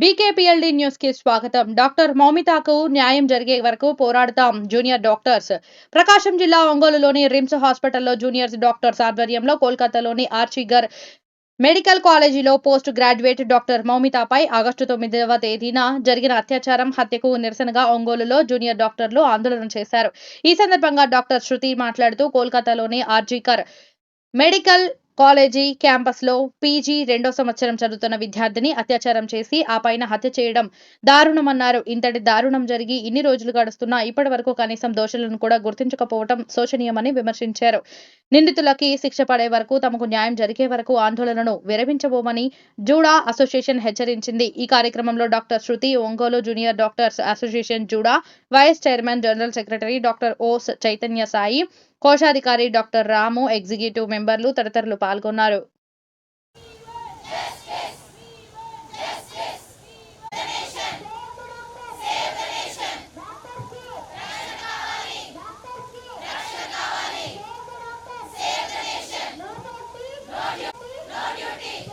బీకేపీఎల్డీ న్యూస్కి స్వాగతం. డాక్టర్ మౌమితాకు న్యాయం జరిగే వరకు పోరాడతాం జూనియర్ డాక్టర్స్. ప్రకాశం జిల్లా ఒంగోలులోని రిమ్స్ హాస్పిటల్లో జూనియర్స్ డాక్టర్స్ ఆధ్వర్యంలో కోల్కతాలోని ఆర్చిగర్ మెడికల్ కాలేజీలో పోస్ట్ గ్రాడ్యుయేట్ డాక్టర్ మౌమితాపై ఆగస్టు తొమ్మిదవ తేదీన జరిగిన అత్యాచారం హత్యకు నిరసనగా ఒంగోలులో జూనియర్ డాక్టర్లు ఆందోళన చేశారు. ఈ సందర్భంగా డాక్టర్ శృతి మాట్లాడుతూ కోల్కతాలోని ఆర్జీకర్ మెడికల్ కాలేజీ క్యాంపస్లో పీజీ రెండో సంవత్సరం చదువుతున్న విద్యార్థిని అత్యాచారం చేసి ఆ పైన హత్య చేయడం దారుణమన్నారు. ఇంతటి దారుణం జరిగి ఇన్ని రోజులు గడుస్తున్నా ఇప్పటి వరకు కనీసం దోషులను కూడా గుర్తించకపోవడం శోచనీయమని విమర్శించారు. నిందితులకి శిక్ష పడే వరకు తమకు న్యాయం జరిగే వరకు ఆందోళనను విరమించబోమని జూడా అసోసియేషన్ హెచ్చరించింది. ఈ కార్యక్రమంలో doctor Shruti Ongole junior doctors association JUDA vice chairman general secretary doctor O Chaitanya Sai కోశాధికారి డాక్టర్ రాము ఎగ్జిక్యూటివ్ మెంబర్లు తదితరులు పాల్గొన్నారు. your duty.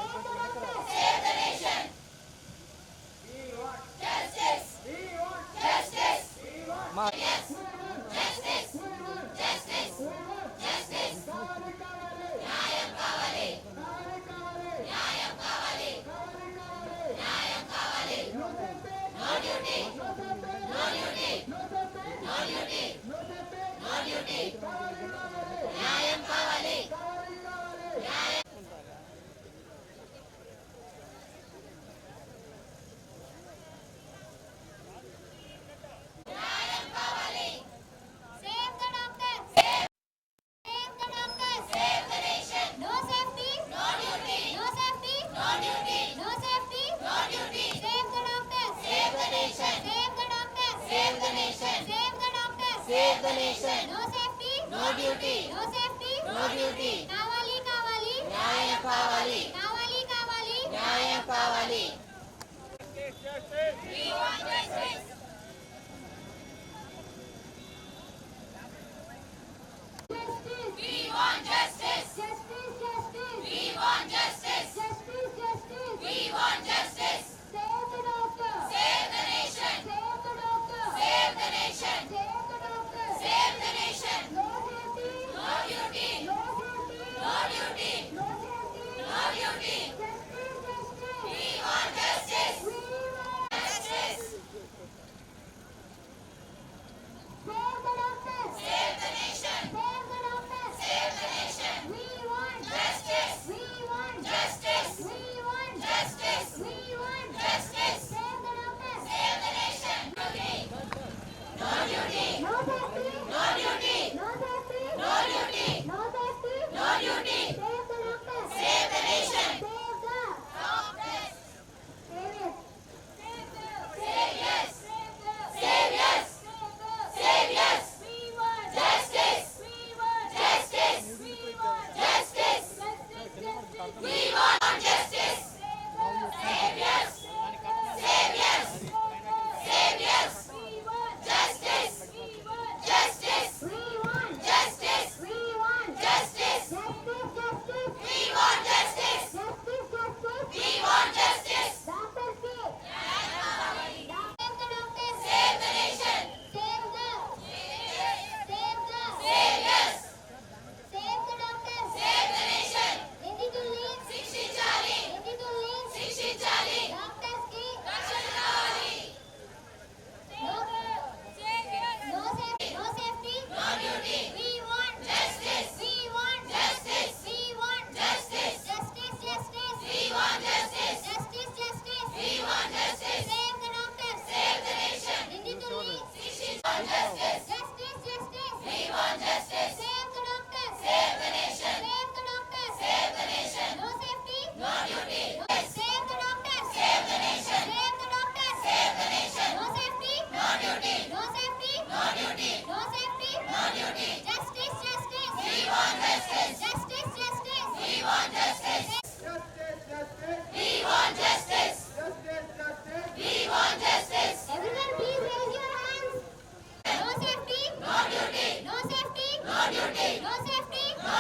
వదిలేశాం no safety no duty no safety no duty కావాలి కావాలి న్యాయం కావాలి కావాలి కావాలి న్యాయం కావాలి We want justice.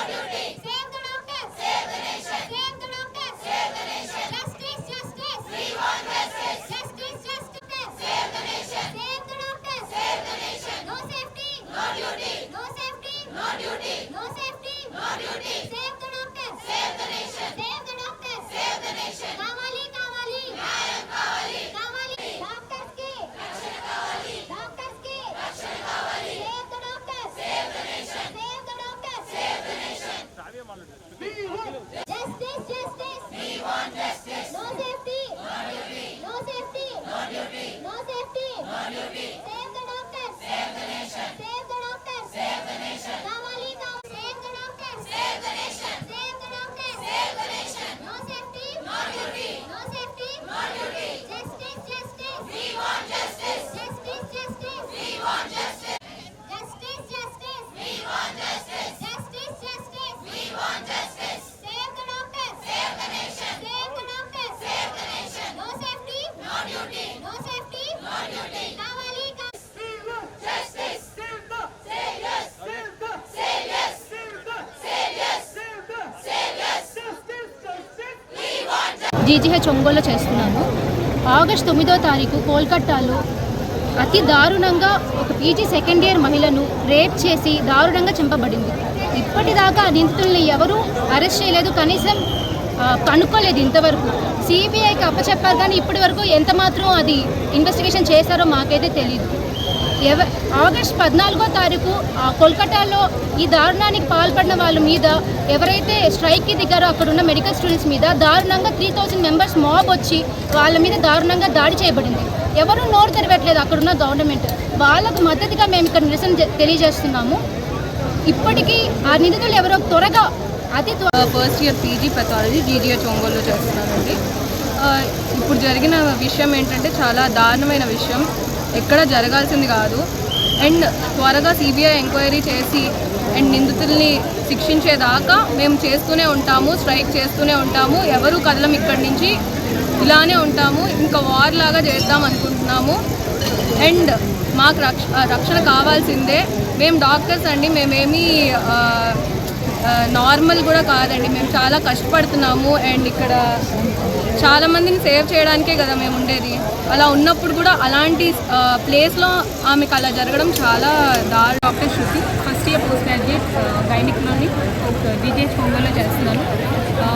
Gloria Justice, justice. We want justice. No. No. No safety. No duty. No safety. No duty. GGH ఒంగోలులో చేస్తున్నాను ఆగస్ట్ తొమ్మిదో తారీఖు కోల్కట్టాలో అతి దారుణంగా ఒక పీజీ సెకండ్ ఇయర్ మహిళను రేప్ చేసి దారుణంగా చంపబడింది. ఇప్పటిదాకా ఆ నిందితుల్ని ఎవరూ అరెస్ట్ చేయలేదు. కనీసం కనుక్కోలేదు ఇంతవరకు. సిబిఐకి అప్పచెప్పారు కానీ ఇప్పటి వరకు ఎంత మాత్రం అది ఇన్వెస్టిగేషన్ చేశారో మాకైతే తెలియదు ఎవ ఆగస్ట్ పద్నాలుగో తారీఖు ఆ, కోల్కతాలో ఈ దారుణానికి పాల్పడిన వాళ్ళ మీద ఎవరైతే స్ట్రైక్కి దిగారో అక్కడ ఉన్న మెడికల్ స్టూడెంట్స్ మీద దారుణంగా త్రీ థౌజండ్ మెంబర్స్ మాబ్ వచ్చి వాళ్ళ మీద దారుణంగా దాడి చేయబడింది. ఎవరు నోరు తెరవట్లేదు అక్కడున్న గవర్నమెంట్. వాళ్ళకు మద్దతుగా మేము ఇక్కడ నిరసన తెలియజేస్తున్నాము. ఇప్పటికీ ఆ నిధులు ఎవరో త్వరగా అతి first year PG pathology GGH ఒంగోలులో చేస్తున్నానండి ఇప్పుడు జరిగిన విషయం ఏంటంటే చాలా దారుణమైన విషయం. ఎక్కడ జరగాల్సింది కాదు. అండ్ త్వరగా సిబిఐ ఎంక్వైరీ చేసి అండ్ నిందితుల్ని శిక్షించేదాకా మేము చేస్తూనే ఉంటాము స్ట్రైక్ చేస్తూనే ఉంటాము. ఎవరు కదలం ఇక్కడి నుంచి ఇలానే ఉంటాము. ఇంకా వార్ లాగా చేద్దాం అనుకుంటున్నాము. అండ్ మాకు రక్ష రక్షణ కావాల్సిందే. మేము డాక్టర్స్ అండి మేమేమీ నార్మల్ కూడా కాదండి. మేము చాలా కష్టపడుతున్నాము. అండ్ ఇక్కడ చాలా మందిని సేవ్ చేయడానికే కదా మేము ఉండేది. అలా ఉన్నప్పుడు కూడా అలాంటి ప్లేస్లో ఆమెకు అలా జరగడం చాలా దారు doctor Shruti first year post graduate గైనిక్లోని GGH ఒంగోలులో చేస్తున్నాను.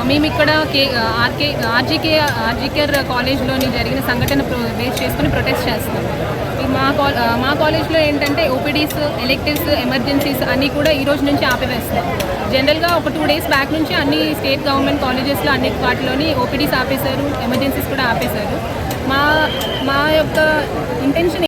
మేము ఇక్కడ కే ఆర్కే ఆర్జీకే ఆర్జీకేర్ కాలేజ్లోని జరిగిన సంఘటన బేస్ చేసుకుని ప్రొటెస్ట్ చేస్తున్నాం. మా కా మా కాలేజ్లో ఏంటంటే ఓపీడీస్ ఎలెక్టివ్స్ ఎమర్జెన్సీస్ అన్నీ కూడా ఈ రోజు నుంచి ఆపివేస్తున్నాం జనరల్గా ఒక టూ డేస్ బ్యాక్ నుంచి అన్ని స్టేట్ గవర్నమెంట్ కాలేజెస్లో అన్ని వాటిలోని ఓపీడీస్ ఆపేశారు ఎమర్జెన్సీస్ కూడా ఆపేశారు. మా మా యొక్క ఇంటెన్షన్